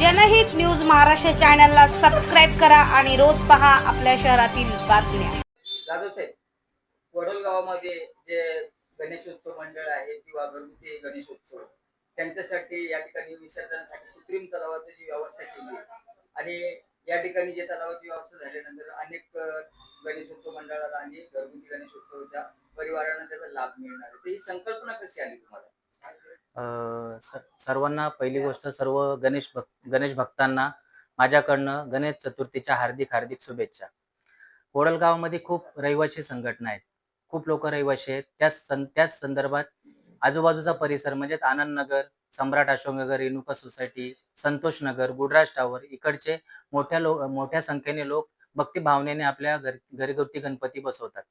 जनहित न्यूज महाराष्ट्र चॅनलला सबस्क्राईब करा आणि रोज पहा आपल्या शहरातील बातम्या. जाधव साहेब वडोलगावामध्ये जे गणेशोत्सव मंडळ आहे किंवा घरगुती गणेशोत्सव त्यांच्यासाठी या ठिकाणी विसर्जनासाठी कृत्रिम तलावाची जी व्यवस्था केली आहे. आणि या ठिकाणी जे तलावाची व्यवस्था झाल्यानंतर अनेक गणेशोत्सव मंडळाला आणि घरगुती गणेशोत्सवच्या परिवारांना त्याचा लाभ मिळणार आहे. ही संकल्पना कशी आली तुम्हाला? स- सर्वांना पहिली गोष्ट सर्व गणेश भक्त गणेश भक्तांना माझ्याकडनं गणेश चतुर्थीच्या हार्दिक हार्दिक शुभेच्छा. कोडलगावमध्ये खूप रहिवासी संघटना आहेत. खूप लोक रहिवासी आहेत. त्याच सं त्याच संदर्भात आजूबाजूचा परिसर म्हणजे आनंदनगर सम्राट अशोकनगर रेणुका सोसायटी संतोष नगर गुडराज टावर इकडचे मोठ्या लोक मोठ्या संख्येने लोक भक्ती भावनेने आपल्या घर घरगुती गणपती बसवतात.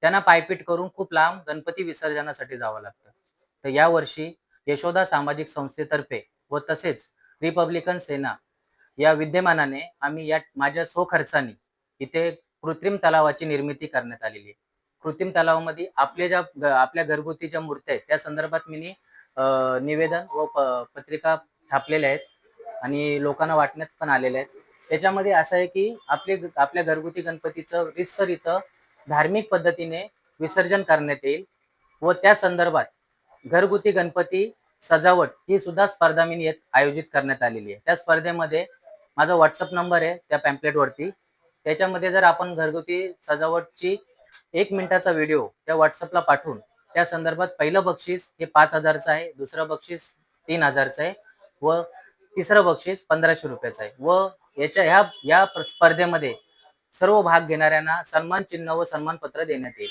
त्यांना पायपीट करून खूप लांब गणपती विसर्जनासाठी जावं लागतं. तर यावर्षी यशोदा सामाजिक संस्थेतर्फे व तसेच रिपब्लिकन सेना या विद्यमानाने आम्ही या माझ्या सोखर्चाने इथे कृत्रिम तलावाची निर्मिती करण्यात आलेली आहे. कृत्रिम तलावामध्ये आपल्या ज्या आपल्या घरगुती ज्या मूर्त्या आहेत त्या संदर्भात मी निवेदन व प- पत्रिका छापलेल्या आहेत आणि लोकांना वाटण्यात पण आलेल्या आहेत. त्याच्यामध्ये असं आहे की आपले आपल्या घरगुती गणपतीचं रितसर इथं धार्मिक पद्धतीने विसर्जन करण्यात येईल व त्या संदर्भात घरगुती गणपती सजावट ही सुद्धा स्पर्धा मी आयोजित करण्यात आलेली आहे. त्या स्पर्धेमध्ये माझा व्हॉट्सअप नंबर आहे त्या पॅम्पलेटवरती त्याच्यामध्ये जर आपण घरगुती सजावटची एक मिनिटाचा व्हिडिओ त्या व्हॉट्सअपला पाठवून त्या संदर्भात पहिलं बक्षीस हे पाच हजारचं आहे दुसरं बक्षीस तीन हजारचं आहे व तिसरं बक्षीस पंधराशे रुपयाचं आहे. व याच्या ह्या या स्पर्धेमध्ये सर्व भाग घेणाऱ्यांना सन्मान चिन्ह व सन्मानपत्र देण्यात येईल.